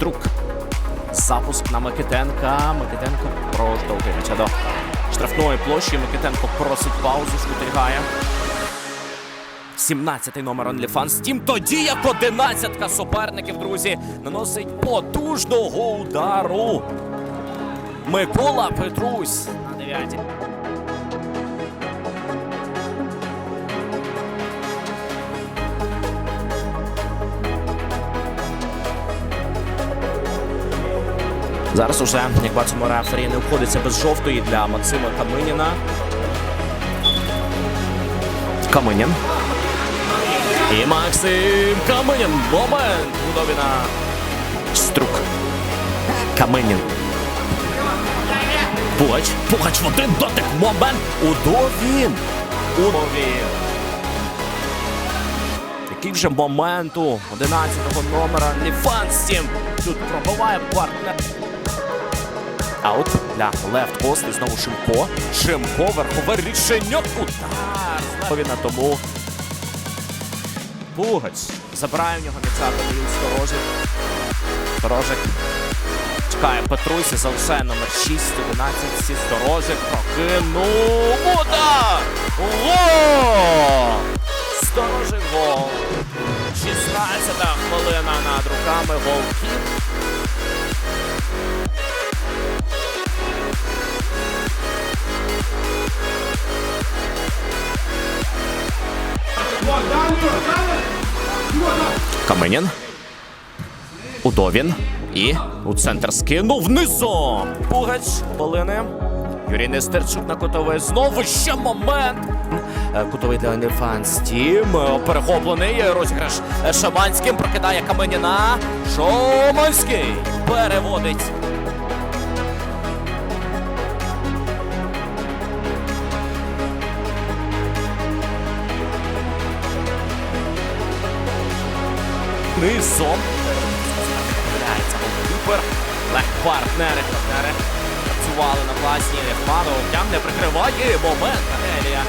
Струк. Запуск на Микитенка. Микитенко проштовхує до штрафної площі. Микитенко просить паузу, шкутильгає. 17-й номер OnlyFans Тім тоді як 11-ка суперників, друзі, наносить потужного удару. Микола Петрусь на 9 Зараз уже, як бачимо, рефері не обходиться без жовтої для Максима Каминіна. Каминін. І Максим Каминін. Момент. Удовіна. Струк. Каминін. Пугач. Пугач в один дотик. Момент. Удовін. Удовін. Який вже момент у 11-го номера Ліфанстім. Тут пробиває партнер. Аут для лефт пост і знову Шимко. Шимко, верхове рішення. Удар. Повідна тому. Пугач. Забирає в нього м'яча Даниїл Сторожик. Сторожик. Чекає Петрусі, залишає номер 6, 11, Сі Сторожик. Прокинув. Удар! Гол! Сторожик гол. 16 хвилина над руками голкіп. Каменін. Удовін. І у центр скинув низом. Пугач. Полини. Юрій Нестерчук на кутовий. Знову ще момент. Е, Кутовий для Нефанс Тім. Е, Перехоплений розіграш е, Шаманським. Прокидає Каменіна. Шоманський переводить. Низом. Помиляється голкіпер. Лег партнери. Працювали на власній Лехманов. Тягне прикриває момент. Анелія.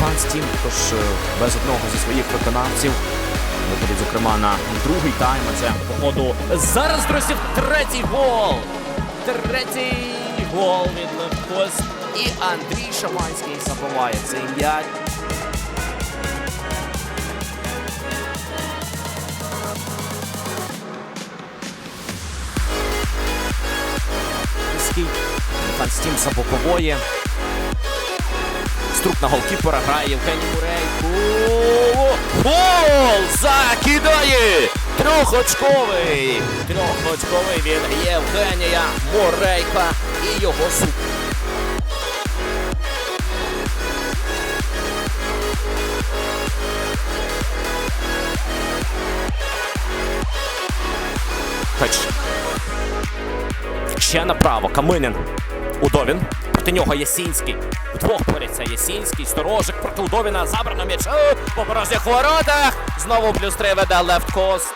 Фанс Тім також е, без одного зі своїх виконавців. Виходить, зокрема, на другий тайм. А Це походу зараз, друзі, третій гол. Третій гол від Левкос. І Андрій Шаманський забиває цей м'яч. Низький. Фанстім за бокової. Струк на голкіпера грає Євгеній Мурейко. Гол! Закидає! Трьохочковий! Трьохочковий від Євгенія Мурейка і його суп. Хоч. Ще направо. Каминин. Удовін. Проти нього Ясінський. Вдвох борються Ясінський. Сторожик проти Удовіна. Забрано м'яч. По порожніх воротах. Знову плюс три веде лефт кос.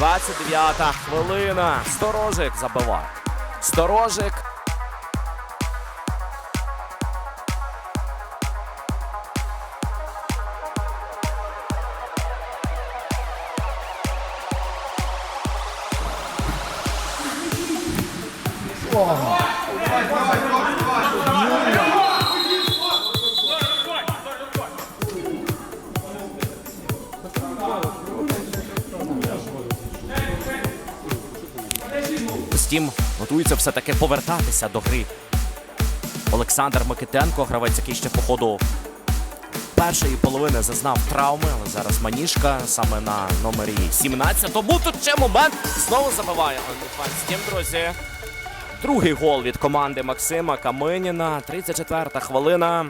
29-та хвилина. Сторожик забиває. Сторожик. Стім готується все-таки повертатися до гри. Олександр Микитенко, гравець, який ще по ходу першої половини зазнав травми, але зараз маніжка саме на номері 17. Тому тут ще момент знову забиває Стім, друзі. Другий гол від команди Максима Каминіна. 34-та хвилина.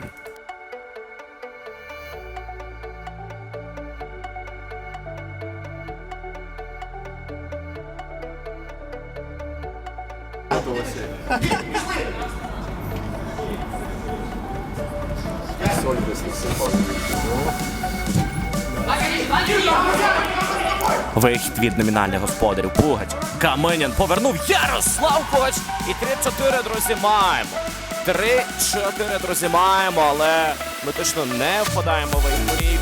Вихід від номінальних господарів. Пугач. Каменін повернув Ярослав Пугач. І 3-4, друзі, маємо. 3-4, друзі, маємо, але ми точно не впадаємо в ейфорію.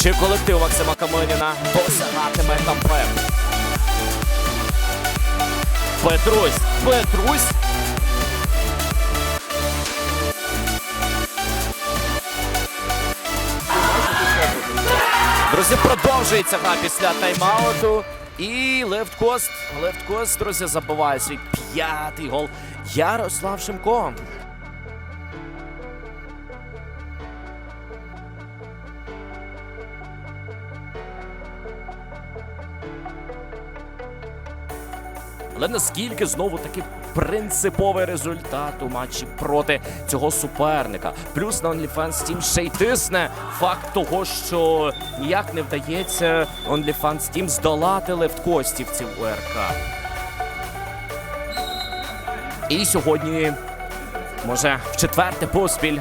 Чи колектив Максима Каменіна досягатиме КП? Петрусь, Петрусь. Друзі, продовжується гра після тайм-ауту. І лефткост, лефткост, друзі, забиває свій п'ятий гол. Ярослав Шимко. Але наскільки знову таки принциповий результат у матчі проти цього суперника? Плюс на OnlyFans Team ще й тисне факт того, що ніяк не вдається OnlyFans Team здолати левткостівців УРК. І сьогодні, може, в четверте поспіль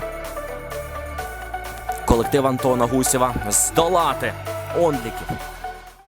колектив Антона Гусєва здолати онліків.